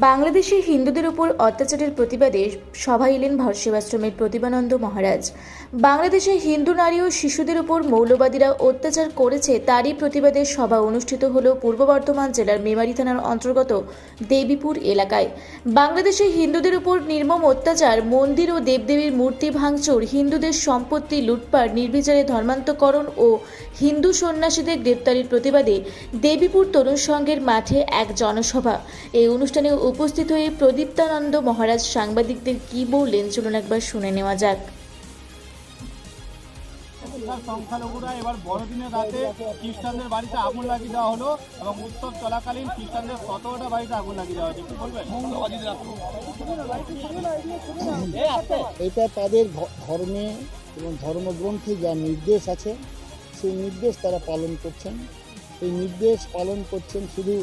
বাংলাদেশে হিন্দুদের উপর অত্যাচারের প্রতিবাদে সভায় এলেন ভারত সেবাশ্রমের প্রতিবানন্দ মহারাজ। বাংলাদেশে হিন্দু নারী ও শিশুদের উপর মৌলবাদীরা অত্যাচার করেছে, তারই প্রতিবাদে সভা অনুষ্ঠিত হল পূর্ব বর্ধমান জেলার মেমারি থানার অন্তর্গত দেবীপুর এলাকায়। বাংলাদেশে হিন্দুদের উপর নির্মম অত্যাচার, মন্দির ও দেবদেবীর মূর্তি ভাঙচুর, হিন্দুদের সম্পত্তি লুটপাট, নির্বিচারে ধর্মান্তকরণ ও হিন্দু সন্ন্যাসীদের গ্রেপ্তারির প্রতিবাদে দেবীপুর তরুণ সংঘের মাঠে এক জনসভা। এই অনুষ্ঠানে উপস্থিত হয়ে প্রদীপ্তানন্দ মহারাজ সাংবাদিকদের কি বললেন চলুন একবার শুনে নেওয়া যাক। সংখ্যালঘুরা এবার বড়দিনের রাতে খ্রিস্টানদের বাড়িতে আগুন লাগিয়ে দেওয়া হলো এবং উৎসব চলাকালীন খ্রিস্টানদের সতেরোটা বাড়িতে আগুন লাগিয়ে দেওয়া হয়েছে। কি বলবেন? এটা তাদের ধর্মে এবং ধর্মগ্রন্থে যা নির্দেশ আছে সেই নির্দেশ তারা পালন করছেন। এই নির্দেশ পালন করছেন শুধু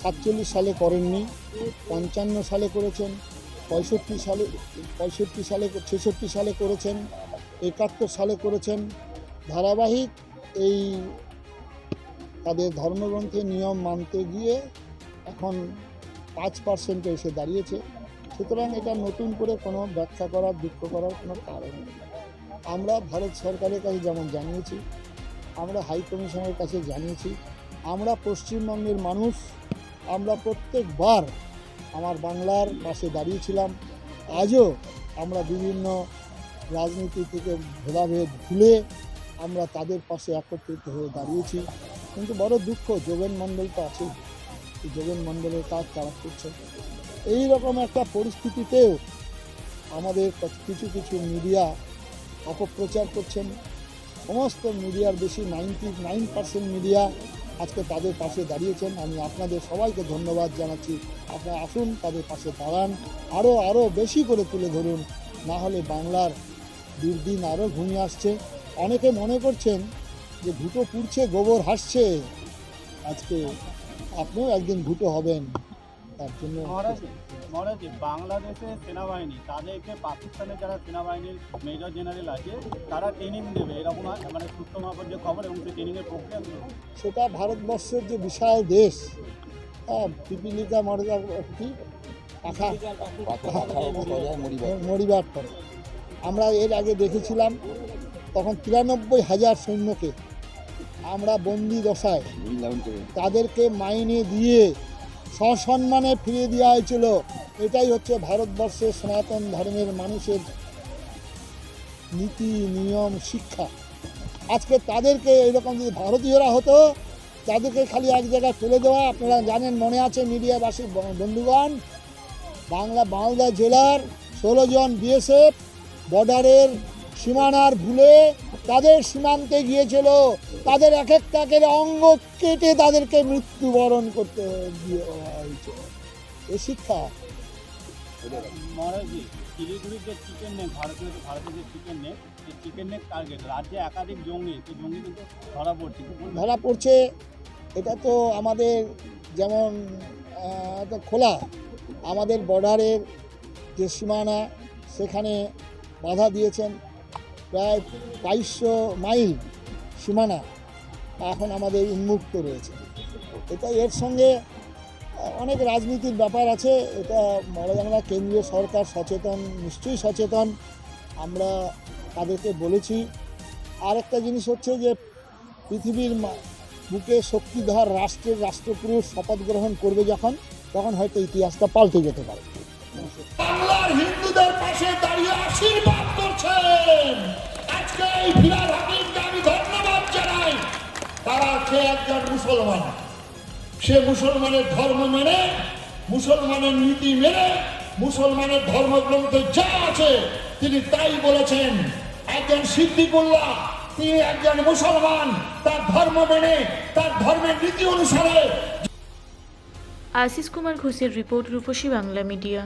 সাতচল্লিশ সালে করেননি, পঞ্চান্ন সালে করেছেন, পঁয়ষট্টি সালে পঁয়ষট্টি সালে, ছেষট্টি সালে করেছেন, একাত্তর সালে করেছেন। ধারাবাহিক এই তাদের ধর্মগ্রন্থের নিয়ম মানতে গিয়ে এখন পাঁচ পার্সেন্টে এসে দাঁড়িয়েছে। সুতরাং এটা নতুন করে কোনো ব্যাখ্যা করার, দুঃখ করার কোনো কারণ নেই। আমরা ভারত সরকারের কাছে যেমন জানিয়েছি, আমরা হাই কমিশনের কাছে জানিয়েছি আমরা পশ্চিমবঙ্গের মানুষ, আমরা প্রত্যেকবার আমার বাংলার পাশে দাঁড়িয়েছিলাম। আজও আমরা বিভিন্ন রাজনীতি থেকে ভেদাভেদ ভুলে আমরা তাদের পাশে একত্রিত হয়ে দাঁড়িয়েছি। কিন্তু বড় দুঃখ, যোগেন মণ্ডল তো আছে যোগেন মণ্ডলের কাজ তারা করছে এই রকম একটা পরিস্থিতিতেও আমাদের কিছু কিছু মিডিয়া অপপ্রচার করছেন। সমস্ত মিডিয়ার বেশি নাইনটি নাইন পার্সেন্ট মিডিয়া আজকে তাদের পাশে দাঁড়িয়েছেন। আমি আপনাদের সবাইকে ধন্যবাদ জানাচ্ছি। আপনারা আসুন, তাদের পাশে দাঁড়ান। আরও আরও বেশি করে তুলে ধরুন। না হলে বাংলার দুর্দিন আরও ঘুমিয়ে আসছে। অনেকে মনে করছেন যে ভুটো পুড়ছে, গোবর হাসছে। আজকে আপনিও একদিন ভুটো হবেন। তার জন্য মহারাজ মহারাজ বাংলাদেশের সেনাবাহিনী তাদেরকে পাকিস্তানের যারা সেনাবাহিনীর মেজর জেনারেল আছে তারা ট্রেনিং দেবে। এরকম মানে সূত্র মারফত যে খবর এবং সেই ট্রেনিংয়ের প্রক্রিয়া? সেটা ভারতবর্ষের যে বিশাল দেশ হ্যাঁ পিপিলিকা মর্যাদা কি? মরিবার করে আমরা এর আগে দেখেছিলাম তখন তিরানব্বই হাজার সৈন্যকে আমরা বন্দি দশায় তাদেরকে মাইনে দিয়ে সসম্মানে ফিরিয়ে দেওয়া হয়েছিল। এটাই হচ্ছে ভারতবর্ষের সনাতন ধর্মের মানুষের নীতি, নিয়ম, শিক্ষা। আজকে তাদেরকে এরকম যদি ভারতীয়রা হতো, তাদেরকে খালি এক জায়গায় ফেলে দেওয়া, আপনারা জানেন, মনে আছে মিডিয়াবাসী বন্ধুগণ? বাংলা মালদা জেলার ষোলো জন বিএসএফ, বর্ডারের সীমানার ভুলে তাদের সীমান্তে গিয়েছিল। তাদের এক একটাকে অঙ্গ কেটে তাদেরকে মৃত্যুবরণ করতে হয়েছে এ শিক্ষা। মহারাজজি শিলিগুড়ির যে চিকেন নেক ভারতীয় ভারতের যে চিকেন নেক সেই চিকেন নেক টার্গেট রাজ্যে একাধিক জঙ্গি সেই জঙ্গি কিন্তু ধরা পড়ছে। ধরা পড়ছে। এটা তো আমাদের যেমন খোলা। আমাদের বর্ডারের যে সীমানা সেখানে বাধা দিয়েছেন। প্রায় বাইশশো মাইল সীমানা এখন আমাদের উন্মুক্ত রয়েছে। এটা এর সঙ্গে অনেক রাজনীতির ব্যাপার আছে। এটা আমরা কেন্দ্রীয় সরকার সচেতন, নিশ্চয়ই সচেতন। আমরা তাদেরকে বলেছি। আর একটা জিনিস হচ্ছে যে, পৃথিবীর বুকে শক্তিধর রাষ্ট্রের রাষ্ট্রপুরুষ শপথ গ্রহণ করবে যখন, তখন হয়তো ইতিহাসটা পাল্টে যেতে পারে। বাংলার হিন্দুদের পাশে দাঁড়িয়ে আশীর্বাদ করছেন আজকে এই হাকিমকে আমি ধন্যবাদ জানাই। তারা সে একজন মুসলমান? সে মুসলমানের ধর্ম মেনে, মুসলমানের নীতি মেনে, মুসলমানের ধর্মগ্রন্থে যা আছে তিনি তাই বলেছেন। একজন সিদ্দিকুল্লাহ, তিনি একজন মুসলমান, তার ধর্ম মেনে, তার ধর্মের নীতি অনুসারে আশিস কুমার ঘোষের রিপোর্ট রূপসী বাংলা মিডিয়া।